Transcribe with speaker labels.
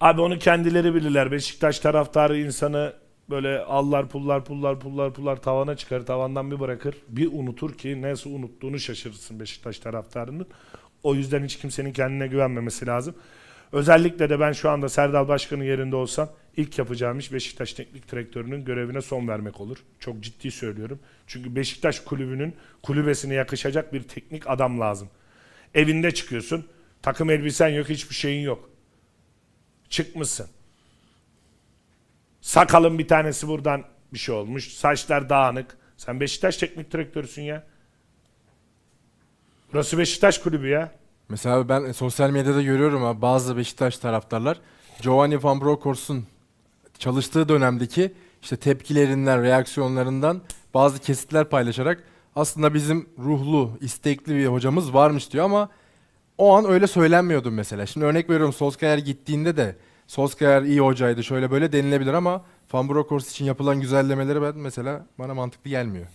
Speaker 1: Abi onu kendileri bilirler. Beşiktaş taraftarı insanı böyle allar pullar pullar pullar pullar tavana çıkarır. Tavandan bir bırakır. Bir unutur ki nasıl unuttuğunu şaşırırsın Beşiktaş taraftarının. O yüzden hiç kimsenin kendine güvenmemesi lazım. Özellikle de ben şu anda Serdal Başkan'ın yerinde olsam ilk yapacağım iş Beşiktaş Teknik Direktörü'nün görevine son vermek olur. Çok ciddi söylüyorum. Çünkü Beşiktaş kulübünün kulübesine yakışacak bir teknik adam lazım. Evinde çıkıyorsun. Takım elbisen yok, hiçbir şeyin yok. Çıkmışsın. Sakalın bir tanesi buradan bir şey olmuş. Saçlar dağınık. Sen Beşiktaş teknik direktörüsün ya. Burası Beşiktaş kulübü ya.
Speaker 2: Mesela ben sosyal medyada görüyorum abi bazı Beşiktaş taraftarlar Giovanni Van Bronckhorst'un çalıştığı dönemdeki işte tepkilerinden, reaksiyonlarından bazı kesitler paylaşarak aslında bizim ruhlu, istekli bir hocamız varmış diyor ama o an öyle söylenmiyordu mesela. Şimdi örnek veriyorum Solskjaer gittiğinde de Solskjaer iyi hocaydı şöyle böyle denilebilir ama Van Bronckhorst için yapılan güzellemeleri ben mesela bana mantıklı gelmiyor.